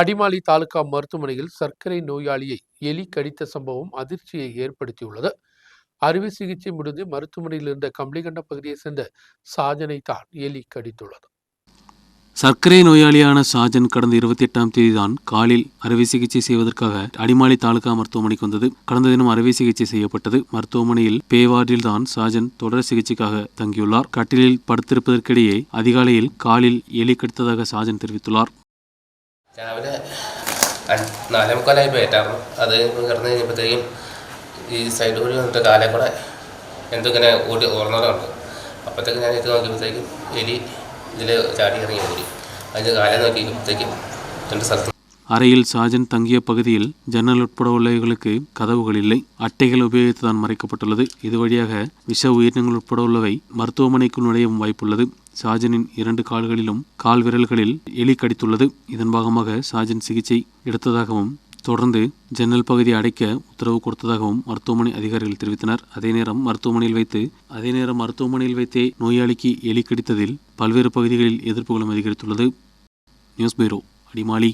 அடிமாலி தாலுகா மருத்துவமனையில் சர்க்கரை நோயாளியை எலி கடித்த சம்பவம் அதிர்ச்சியை ஏற்படுத்தியுள்ளது. அறுவை சிகிச்சை முடிந்து மருத்துவமனையில் இருந்த கம்பளிகண்ட பகுதியை சேர்ந்த சாஜனை தான் எலி கடித்துள்ளது. சர்க்கரை நோயாளியான சாஜன் கடந்த இருபத்தி எட்டாம் தேதி தான் காலில் அறுவை சிகிச்சை செய்வதற்காக அடிமாலி தாலுகா மருத்துவமனைக்கு வந்தது. கடந்த தினம் அறுவை சிகிச்சை செய்யப்பட்டது. மருத்துவமனையில் பேவார்டில் தான் ஷாஜன் தொடர் சிகிச்சைக்காக தங்கியுள்ளார். கட்டிலில் படுத்திருப்பதற்கிடையே அதிகாலையில் காலில் எலி கடித்ததாக சாஜன் தெரிவித்துள்ளார். രാവിലെ നാലേ മുക്കാലായപ്പോൾ ഏറ്റായിരുന്നു അത് കിടന്ന് കഴിഞ്ഞപ്പോഴത്തേക്കും ഈ സൈഡ് കൂടി വന്നിട്ട് കാലേ കൂടെ എന്തോ ഇങ്ങനെ ഓടി ഓർണറുണ്ട് അപ്പോഴത്തേക്ക് ഞാൻ ഇത് നോക്കിയപ്പോഴത്തേക്കും എലി ഇതിൽ ചാടി ഇറങ്ങി ഓടി. അതിന്റെ കാലം നോക്കിയപ്പോഴത്തേക്കും രണ്ട് സ്ഥലത്ത് அறையில் சாஜன் தங்கிய பகுதியில் ஜன்னல் உட்பட உள்ளவைகளுக்கு கதவுகள் இல்லை அட்டைகள் உபயோகித்து தான் மறைக்கப்பட்டுள்ளது. இது வழியாக விஷ உயிரினங்கள் உட்பட உள்ளவை மருத்துவமனைக்குள் நுழையவும் வாய்ப்புள்ளது. சாஜனின் இரண்டு கால்களிலும் கால் விரல்களில் எலி கடித்துள்ளது. இதன் பாகமாக சாஜன் சிகிச்சை எடுத்ததாகவும் தொடர்ந்து ஜன்னல் பகுதி அடைக்க உத்தரவு கொடுத்ததாகவும் மருத்துவமனை அதிகாரிகள் தெரிவித்தனர். அதே நேரம் மருத்துவமனையில் வைத்து அதே நேரம் மருத்துவமனையில் வைத்தே நோயாளிக்கு எலி கடித்ததில் பல்வேறு பகுதிகளில் எதிர்ப்புகளும் அதிகரித்துள்ளது. News bureau Adimali.